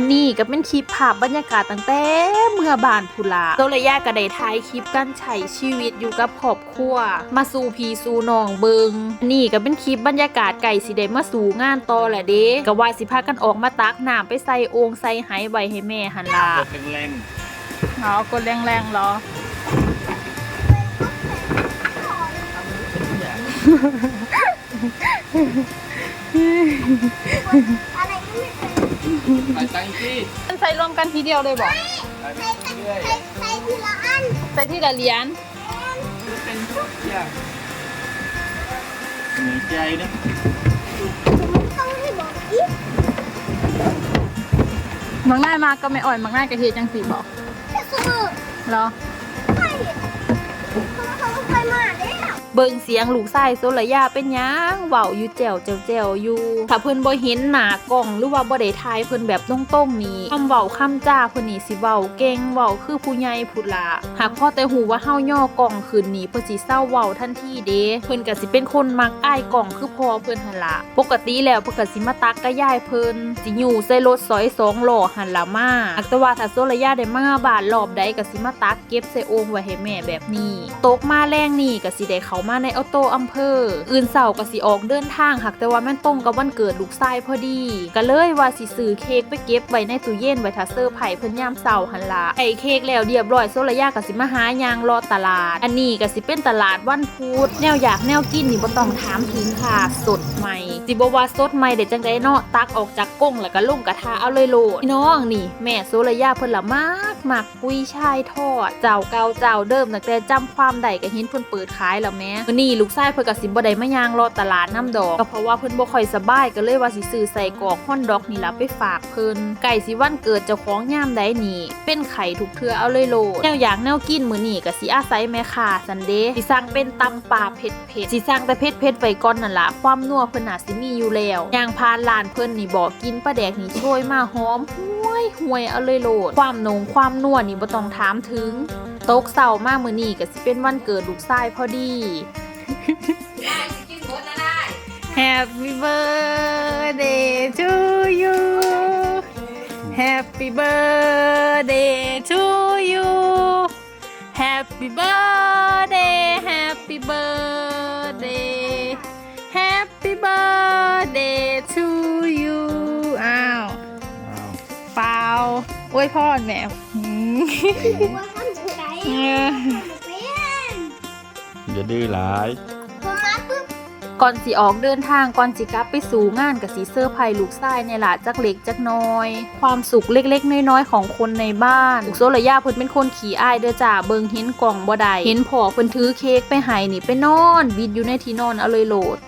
อันนี้ก็เป็นคลิปภาพบรรยากาศตั้งแต่เมื่อบานพุลาโซระยะก็ได้ถ่ายคลิปการใช้ชีวิตอยู่กับครอบครัว มาสู่พีสู่น้องเบิงอันนี้ก็เป็นคลิปบรรยากาศไก่สิได้มาสู่งานต่อแหละเด้ก็ว่าสิพากันออกมาตักน้ำไปใส่โองใส่ไหไว้ให้แม่หันล่ะกดแรงอ๋อกดแรงๆเหรออะไรก็ไม่ เคยๆไปตั้งที่มันใส่รวมกันทีเดียวเลยบอกไปเรื่อยใส่ใส่ทีละอันใส่ที่ละเหรียญๆเป็นทุกอย่างเหนื่อยใจนะต้องให้บอกอีกมังน่ายมากก็ไม่อ่อยมังน่ายกระเทียจังสีบอกแค่คือเหรอ เบิ่งเสียงลูกชายโซลยาเป็นยังเว้าอยู่แจ๋วแจ๋วแจ๋วอยู่ ถ้าเพิ่นบ่เห็นหน้ากล้องหรือว่าบ่ได้ถ่ายเพิ่นแบบตรงๆนี่คำเว้าคำจ้าเพิ่นนี่สิเว้าเก่งเว้าคือผู้ใหญ่พุดละหากพอแต่หูว่าเฮาย่อกล้องขึ้นนี่เพิ่นสิเศร้าเว้าทันทีเด้เพิ่นก็สิเป็นคนมักอ้ายกล้องคือพ่อเพิ่นหั่นล่ะปกติแล้วเพิ่นก็สิมาตักกับยายเพิ่นสิอยู่ใส่รถซอยสองล้อหั่นล่ะมาอักตว่าถ้าโซลยาได้มาบ้านรอบใดก็สิมาตักเก็บใส่โอ่งไว้ให้แม่แบบนี้ตกมาแรงนี่ก็สิได้เขามาในออโตอำเภอ อื่นเสาร์ก็สิออกเดินทางหักแต่ว่าแม่นตรงกับวันเกิดลูกชายพอดี ก็เลยว่าสิซื้อเค้กไปเก็บไว้ในตู้เย็นไว้ถ้าเซอร์ไผ่เพิ่นยามเสาร์หันละไอเค้กแล้วเรียบร้อยโซละยาก็สิมาหายางรอตลาด อันนี้ก็สิเป็นตลาดวันพุธแนวอยากแนวกินนี่บ่ต้องถามถึงค่ะ สดใหม่สิบ่ว่าสดใหม่ได้จังไดเนาะตักออกจากก้งแล้วก็ลงกระทะเอาเลยโลดน้องนี่ แม่โซละยาเพิ่นละมากมักกุ้ยช่ายทอด เจ้าเก่าเจ้าเดิมตั้งแต่จำความได้ก็เห็นเพิ่นเปิดขายแล้วแม่มื้อนี้ลูกชายเพิ่นก็สิบ่ได้มายางรอตลาดน้ำดอกก็เพราะว่าเพิ่นบ่ค่อยสบายก็เลยว่าสิซื้อใส่กรอกฮอนดอกนี่ล่ะไปฝากเพิ่นไก่สิวันเกิดเจ้าของยามใดนี่เป็นไข่ทุกเทื่อเอาเลยโลดแนวอยากแนวกินมื้อนี้ก็สิอาศัยแม่ค้าซันเดย์สิสั่งเป็นตำป่าเผ็ดเผ็ดสิสั่งแต่เผ็ดเผ็ดไว้ก่อนนั่นล่ะความนัวเพิ่นน่าสิมีอยู่แล้วย่างพานลานเพิ่นนี่บอกกินปลาแดกนี่โชยมาหอมห่วยห่วยเอาเลยโลด ความนงความนัวนี่บ่ต้องถามถึง ตกเศร้ามากมื้อนี้ก็สิเป็นวันเกิดลูกชายพอดี Happy birthday to you Happy birthday to you Happy birthday Happy birthday Happy birthday to you อ้าวอ้าวเปล่าอวยพรแม่ อย่าดื้อหลาย ก่อนสิออกเดินทางก่อนสิกลับไปสู่งานกับสีเสื้อร์ไผ่ลูกชายเนี่ยล่ะจักเล็กจักน้อย ความสุขเล็กๆ น้อยๆ ของคนในบ้านลูกโซละยาเพิ่นเป็นคนขี่อ้ายเด้อจ้าเบิงเห็นกล่องบ่ได้เห็นพอเพิ่นถือเค้กไปให้นี่ไปนอน บิดอยู่ในที่นอนเอาเลยโหลด